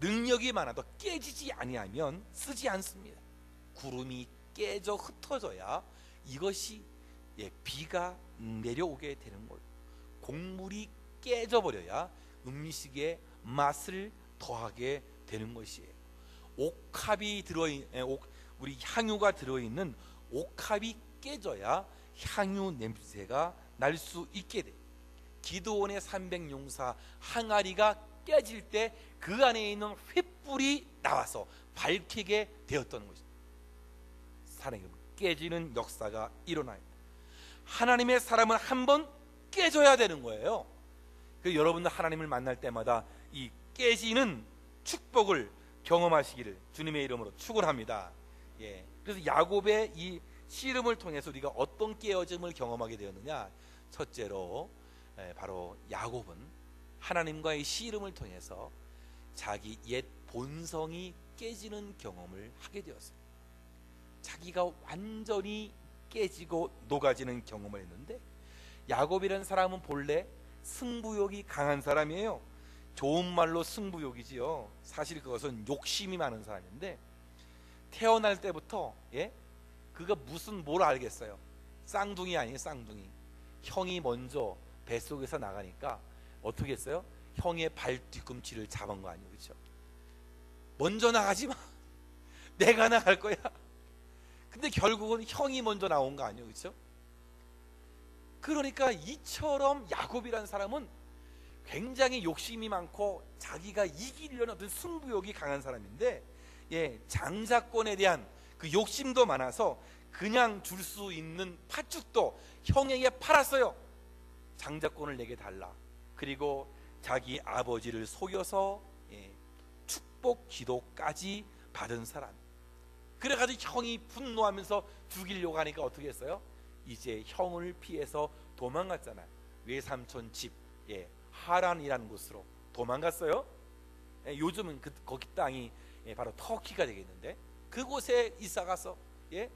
능력이 많아도 깨지지 아니하면 쓰지 않습니다. 구름이 깨져 흩어져야 이것이 예, 비가 내려오게 되는 거예요. 곡물이 깨져 버려야 음식의 맛을 더하게 되는 것이에요. 옥합이 들어 우리 향유가 들어 있는 옥합이 깨져야 향유 냄새가 날 수 있게 돼. 기도원의 300용사 항아리가 깨질 때 그 안에 있는 횃불이 나와서 밝히게 되었던 것입니다. 사랑이 깨지는 역사가 일어나요. 하나님의 사람은 한 번 깨져야 되는 거예요. 그 여러분들 하나님을 만날 때마다 이 깨지는 축복을 경험하시기를 주님의 이름으로 축원합니다. 예. 그래서 야곱의 이 씨름을 통해서 우리가 어떤 깨어짐을 경험하게 되었느냐? 첫째로 예, 바로 야곱은 하나님과의 씨름을 통해서 자기 옛 본성이 깨지는 경험을 하게 되었습니다. 자기가 완전히 깨지고 녹아지는 경험을 했는데 야곱이라는 사람은 본래 승부욕이 강한 사람이에요. 좋은 말로 승부욕이지요. 사실 그것은 욕심이 많은 사람인데 태어날 때부터 예? 그가 무슨 뭘 알겠어요. 쌍둥이 아니에요, 쌍둥이. 형이 먼저 뱃속에서 나가니까 어떻게 했어요? 형의 발 뒤꿈치를 잡은 거 아니에요, 그렇죠? 먼저 나가지 마. 내가 나갈 거야. 근데 결국은 형이 먼저 나온 거 아니에요, 그렇죠? 그러니까 이처럼 야곱이라는 사람은 굉장히 욕심이 많고 자기가 이기려는 어떤 승부욕이 강한 사람인데 예, 장자권에 대한 그 욕심도 많아서 그냥 줄 수 있는 팥죽도 형에게 팔았어요. 장자권을 내게 달라. 그리고 자기 아버지를 속여서 예, 축복 기도까지 받은 사람. 그래가지고 형이 분노하면서 죽이려고 하니까 어떻게 했어요? 이제 형을 피해서 도망갔잖아요. 외삼촌 집, 예, 하란이라는 곳으로 도망갔어요. 예, 요즘은 그, 거기 땅이 예, 바로 터키가 되겠는데 그곳에 이사 가서 예,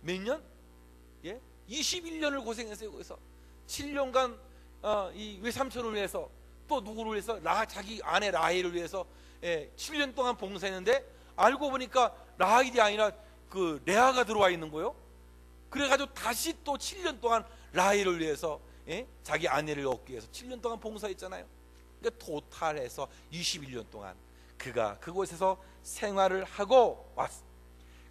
몇 년? 예, 21년을 고생했어요. 거기서 7년간 어, 이 외삼촌을 위해서 또 누구를 위해서 라 자기 아내 라헬을 위해서 예, 7년 동안 봉사했는데 알고 보니까 라헬이 아니라 그 레아가 들어와 있는 거요. 그래가지고 다시 또 7년 동안 라헬을 위해서 예? 자기 아내를 얻기 위해서 7년 동안 봉사했잖아요. 그러니까 토탈해서 21년 동안 그가 그곳에서 생활을 하고 왔어.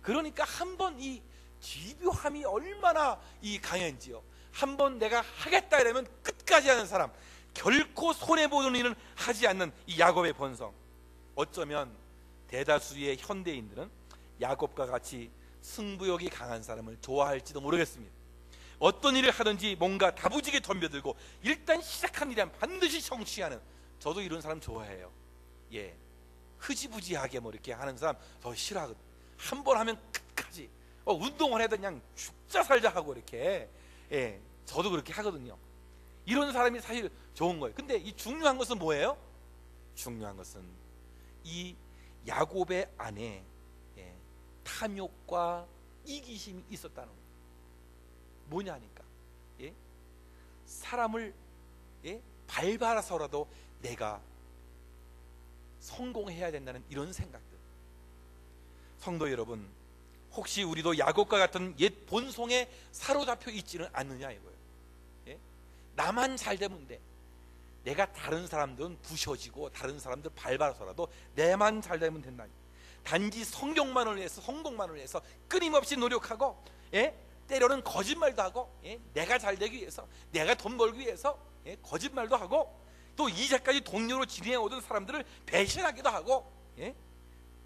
그러니까 한 번 이 집요함이 얼마나 이 강한지요. 한 번 내가 하겠다 이러면 끝까지 하는 사람, 결코 손해 보는 일은 하지 않는 이 야곱의 본성. 어쩌면 대다수의 현대인들은 야곱과 같이 승부욕이 강한 사람을 좋아할지도 모르겠습니다. 어떤 일을 하든지 뭔가 다부지게 덤벼들고 일단 시작한 일은 반드시 성취하는 저도 이런 사람 좋아해요. 예. 흐지부지하게 뭐 이렇게 하는 사람 더 싫어하거든. 한 번 하면 끝까지. 어, 운동을 해도 그냥 죽자 살자 하고 이렇게. 예. 저도 그렇게 하거든요. 이런 사람이 사실 좋은 거예요. 근데 이 중요한 것은 뭐예요? 중요한 것은 이 야곱의 안에 예, 탐욕과 이기심이 있었다는 거예요. 뭐냐니까 예? 사람을 예? 밟아서라도 내가 성공해야 된다는 이런 생각들. 성도 여러분, 혹시 우리도 야곱과 같은 옛 본성에 사로잡혀 있지는 않느냐 이거예요. 예? 나만 잘 되면 돼. 내가 다른 사람들은 부셔지고 다른 사람들 밟아서라도 내만 잘 되면 된다. 단지 성경만을 위해서 성공만을 위해서 끊임없이 노력하고 예? 때로는 거짓말도 하고 예? 내가 잘 되기 위해서 내가 돈 벌기 위해서 예? 거짓말도 하고 또 이제까지 동료로 지내해 오던 사람들을 배신하기도 하고 예?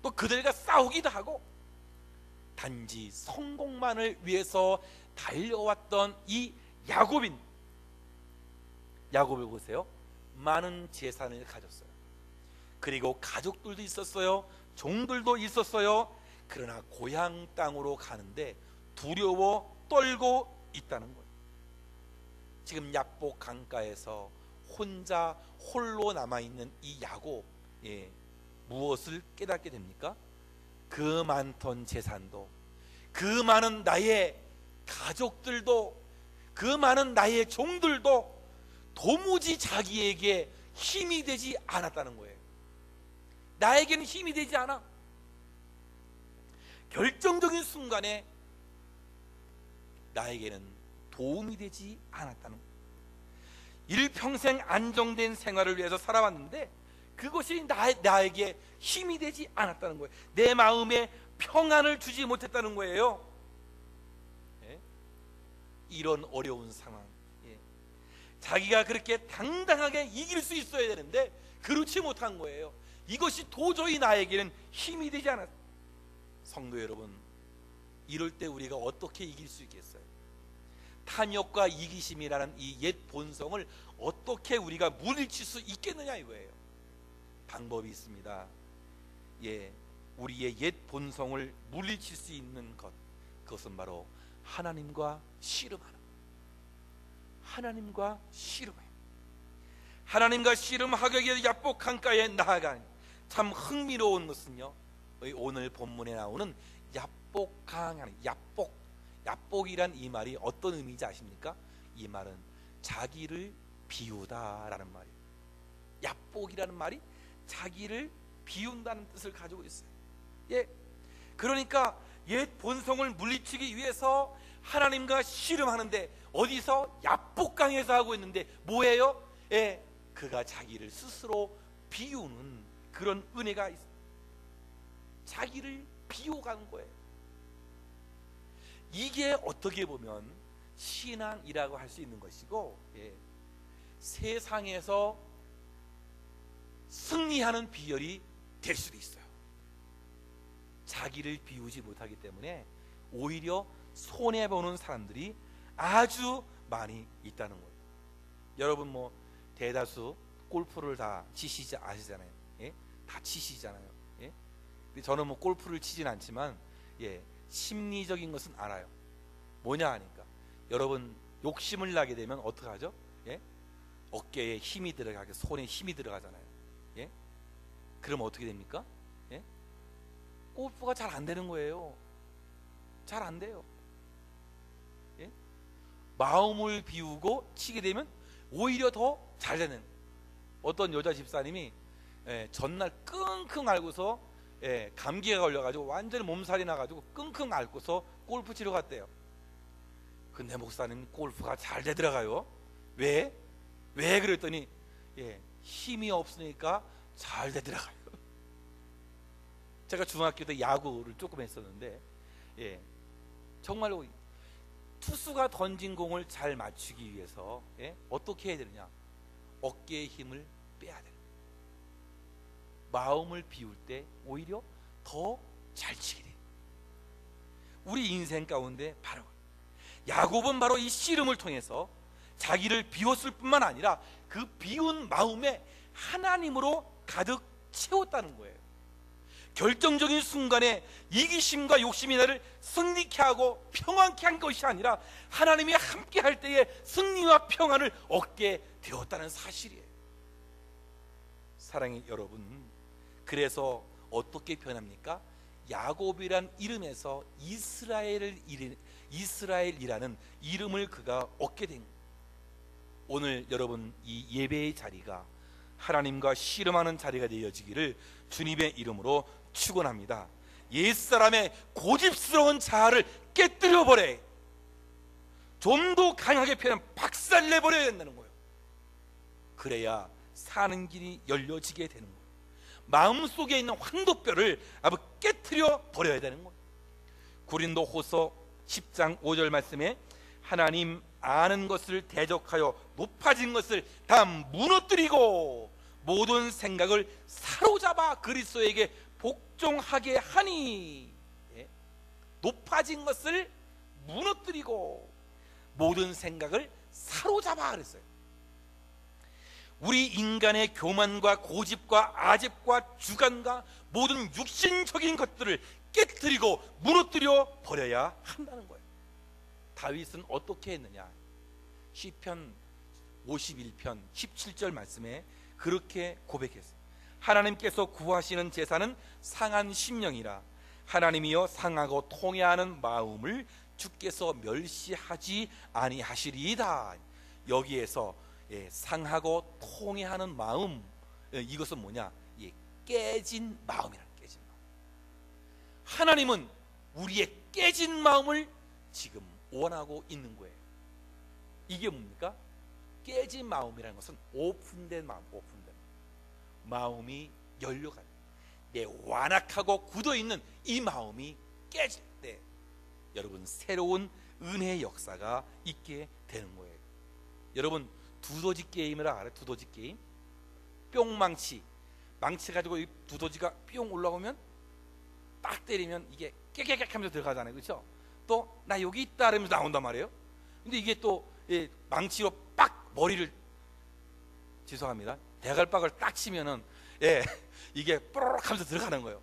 또 그들과 싸우기도 하고 단지 성공만을 위해서 달려왔던 이 야곱인 야곱을 보세요. 많은 재산을 가졌어요. 그리고 가족들도 있었어요. 종들도 있었어요. 그러나 고향 땅으로 가는데 두려워 떨고 있다는 거예요. 지금 약복 강가에서 혼자 홀로 남아 있는 이 야곱 예, 무엇을 깨닫게 됩니까? 그 많던 재산도 그 많은 나의 가족들도 그 많은 나의 종들도 도무지 자기에게 힘이 되지 않았다는 거예요. 나에게는 힘이 되지 않아. 결정적인 순간에 나에게는 도움이 되지 않았다는 거예요. 일평생 안정된 생활을 위해서 살아왔는데 그것이 나, 나에게 힘이 되지 않았다는 거예요. 내 마음에 평안을 주지 못했다는 거예요. 예? 이런 어려운 상황. 예. 자기가 그렇게 당당하게 이길 수 있어야 되는데 그렇지 못한 거예요. 이것이 도저히 나에게는 힘이 되지 않았. 성도 여러분, 이럴 때 우리가 어떻게 이길 수 있겠어요? 탐욕과 이기심이라는 이 옛 본성을 어떻게 우리가 물리칠 수 있겠느냐 이거예요. 방법이 있습니다. 예, 우리의 옛 본성을 물리칠 수 있는 것. 그것은 바로 하나님과 씨름하는 하나님과 씨름해. 하나님과 씨름하기 위해 야복 강가에 나아간 참 흥미로운 것은요 오늘 본문에 나오는 야복강 야복. 야복이란 이 말이 어떤 의미인지 아십니까? 이 말은 자기를 비우다라는 말이에요. 야복이라는 말이 자기를 비운다는 뜻을 가지고 있어요 예. 그러니까 옛 본성을 물리치기 위해서 하나님과 씨름하는데 어디서 야복강에서 하고 있는데 뭐예요? 예. 그가 자기를 스스로 비우는 그런 은혜가 있어. 자기를 비워가는 거예요. 이게 어떻게 보면 신앙이라고 할 수 있는 것이고 예. 세상에서 승리하는 비결이 될 수도 있어요. 자기를 비우지 못하기 때문에 오히려 손해 보는 사람들이 아주 많이 있다는 거예요. 여러분 뭐 대다수 골프를 다 치시지 아시잖아요. 예? 다 치시잖아요. 예? 저는 뭐 골프를 치진 않지만 예, 심리적인 것은 알아요. 뭐냐 하니까 여러분 욕심을 나게 되면 어떻게 하죠? 예? 어깨에 힘이 들어가게 손에 힘이 들어가잖아요. 예? 그럼 어떻게 됩니까? 골프가 잘 안 되는 거예요. 잘 안 돼요. 예? 마음을 비우고 치게 되면 오히려 더 잘 되는 어떤 여자 집사님이 예, 전날 끙끙 앓고서 예, 감기가 걸려가지고 완전히 몸살이 나가지고 끙끙 앓고서 골프 치러 갔대요. 근데 목사님 골프가 잘 되더라고요. 왜? 왜 그랬더니 예, 힘이 없으니까 잘 되더라고요. 제가 중학교 때 야구를 조금 했었는데 예, 정말로 투수가 던진 공을 잘 맞추기 위해서 예, 어떻게 해야 되느냐? 어깨의 힘을 빼야 돼 마음을 비울 때 오히려 더 잘 치게 돼 우리 인생 가운데 바로 야곱은 바로 이 씨름을 통해서 자기를 비웠을 뿐만 아니라 그 비운 마음에 하나님으로 가득 채웠다는 거예요 결정적인 순간에 이기심과 욕심이 나를 승리케 하고 평안케 한 것이 아니라 하나님이 함께 할 때에 승리와 평안을 얻게 되었다는 사실이에요. 사랑의 여러분, 그래서 어떻게 변합니까? 야곱이란 이름에서 이스라엘을 이스라엘이라는 이름을 그가 얻게 된 오늘 여러분 이 예배의 자리가 하나님과 씨름하는 자리가 되어지기를 주님의 이름으로 축원합니다. 옛사람의 고집스러운 자아를 깨뜨려 버려. 좀 더 강하게 표현 박살 내 버려야 된다는 거예요. 그래야 사는 길이 열려지게 되는 거예요. 마음 속에 있는 황도뼈를 아부 깨뜨려 버려야 되는 거예요. 구린도 호서 10장 5절 말씀에 하나님 아는 것을 대적하여 높아진 것을 다 무너뜨리고 모든 생각을 사로잡아 그리스도에게 복종하게 하니 예? 높아진 것을 무너뜨리고 모든 생각을 사로잡아 그랬어요. 우리 인간의 교만과 고집과 아집과 주관과 모든 육신적인 것들을 깨뜨리고 무너뜨려 버려야 한다는 거예요. 다윗은 어떻게 했느냐? 시편 51편 17절 말씀에 그렇게 고백했어요. 하나님께서 구하시는 제사는 상한 심령이라 하나님이여 상하고 통해하는 마음을 주께서 멸시하지 아니하시리이다. 여기에서 예, 상하고 통해하는 마음 예, 이것은 뭐냐? 예, 깨진 마음이라는 깨진 마음. 하나님은 우리의 깨진 마음을 지금 원하고 있는 거예요. 이게 뭡니까? 깨진 마음이라는 것은 오픈된 마음, 오픈된 마음. 마음이 열려가는 내 완악하고 굳어 있는 이 마음이 깨질 때 여러분 새로운 은혜의 역사가 있게 되는 거예요. 여러분 두더지 게임을 알아요? 두더지 게임? 뿅망치 망치 가지고 이 두더지가 뿅 올라오면 딱 때리면 이게 깨깨깨 하면서 들어가잖아요. 그렇죠? 또 나 여기 있다 그러면서 나온단 말이에요. 근데 이게 또 예, 망치로 빡 머리를 죄송합니다. 대갈박을 딱 치면은 예, 이게 뽀로록 하면서 들어가는 거예요.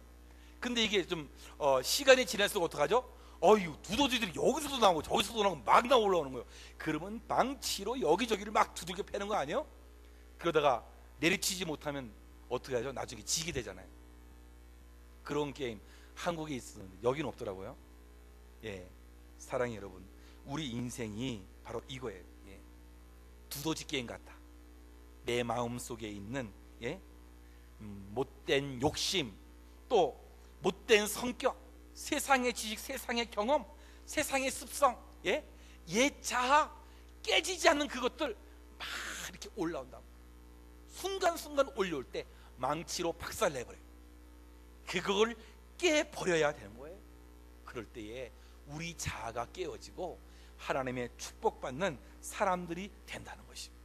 근데 이게 좀 어, 시간이 지날수록 어떡하죠? 어유 두더지들이 여기서도 나오고 저기서도 나오고 막 나와 올라오는 거예요. 그러면 망치로 여기저기를 막 두들겨 패는 거 아니에요? 그러다가 내리치지 못하면 어떻게 하죠? 나중에 지게 되잖아요. 그런 게임 한국에 있었는데 여기는 없더라고요. 예, 사랑해 여러분, 우리 인생이 바로 이거예요. 예. 두더지 게임 같다. 내 마음 속에 있는 예? 음, 못된 욕심, 또 못된 성격, 세상의 지식, 세상의 경험, 세상의 습성, 예? 옛 자아 깨지지 않는 그것들 막 이렇게 올라온다. 순간순간 올려올 때 망치로 박살 내버려요. 그걸 깨버려야 되는 거예요. 그럴 때에 우리 자아가 깨어지고 하나님의 축복받는 사람들이 된다는 것입니다.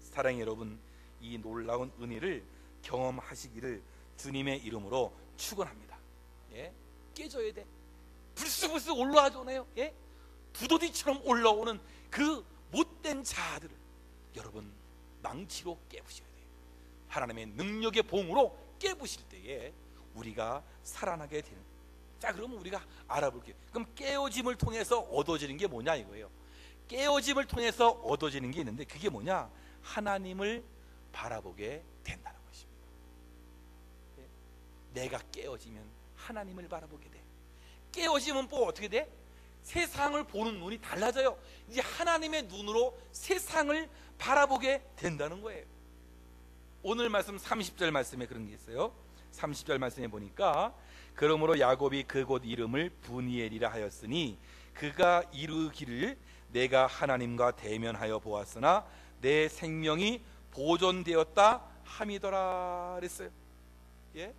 사랑의 여러분, 이 놀라운 은혜를 경험하시기를 주님의 이름으로 축원합니다. 예? 깨져야 돼. 불쑥불쑥 올라와잖아요. 예? 두더지처럼 올라오는 그 못된 자아들을 여러분 망치로 깨부셔야 돼요. 하나님의 능력의 봉으로 깨부실 때에 우리가 살아나게 되는. 자, 그러면 우리가 알아볼게요. 그럼 깨어짐을 통해서 얻어지는 게 뭐냐 이거예요. 깨어짐을 통해서 얻어지는 게 있는데 그게 뭐냐? 하나님을 바라보게 된다는 것입니다. 예? 내가 깨어지면 하나님을 바라보게 돼. 깨어지면 뭐 어떻게 돼? 세상을 보는 눈이 달라져요. 이제 하나님의 눈으로 세상을 바라보게 된다는 거예요. 오늘 말씀 30절 말씀에 그런 게 있어요. 30절 말씀에 보니까 그러므로 야곱이 그곳 이름을 분이엘이라 하였으니 그가 이르기를 내가 하나님과 대면하여 보았으나 내 생명이 보존되었다 함이더라 그랬어요. 예?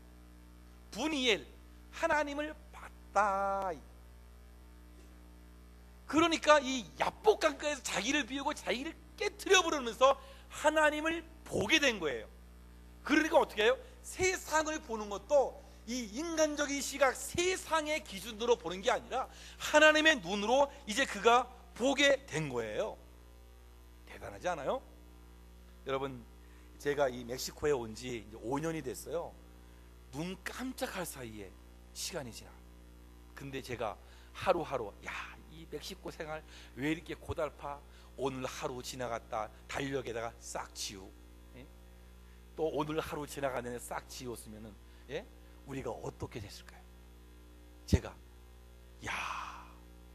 분이엘 하나님을 봤다. 그러니까 이 야복강가에서 자기를 비우고 자기를 깨뜨려 부르면서 하나님을 보게 된 거예요. 그러니까 어떻게 해요? 세상을 보는 것도 이 인간적인 시각 세상의 기준으로 보는 게 아니라 하나님의 눈으로 이제 그가 보게 된 거예요. 대단하지 않아요? 여러분 제가 이 멕시코에 온 지 5년이 됐어요. 눈 깜짝할 사이에 시간이 지나. 근데 제가 하루하루 야, 이 멕시코 생활 왜 이렇게 고달파? 오늘 하루 지나갔다 달력에다가 싹 지우. 예? 또 오늘 하루 지나가는 싹 지웠으면은 예? 우리가 어떻게 됐을까요? 제가 야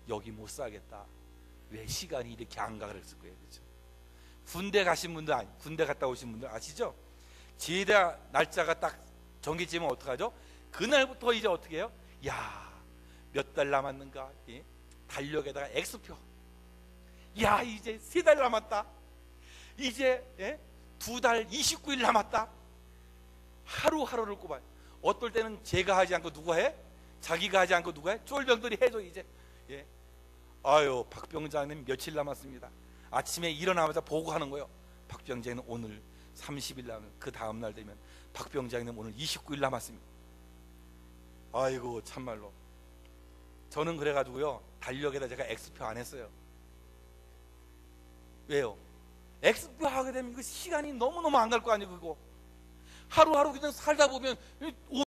여기 못 살겠다. 왜 시간이 이렇게 안 가 그랬을 거예요, 그렇죠? 군대 가신 분들 아니, 군대 갔다 오신 분들 아시죠? 제대 날짜가 딱 정해지면 어떡하죠? 그날부터 이제 어떻게 해요? 야, 몇 달 남았는가? 예? 달력에다가 X표. 야, 이제 세 달 남았다. 이제 예? 두달 29일 남았다. 하루하루를 꼽아요. 어떨 때는 제가 하지 않고 누가 해? 자기가 하지 않고 누가 해? 쫄병들이 해줘 이제. 예. 아유, 박 병장님 며칠 남았습니다. 아침에 일어나자마자 보고하는 거예요. 박 병장님 오늘 30일 남은 그 다음 날 되면 박 병장님 오늘 29일 남았습니다. 아이고 참말로 저는 그래가지고요 달력에다 제가 X표 안 했어요. 왜요? X표 하게 되면 그 시간이 너무 너무 안 갈 거 아니에요 그거 하루하루 그냥 살다 보면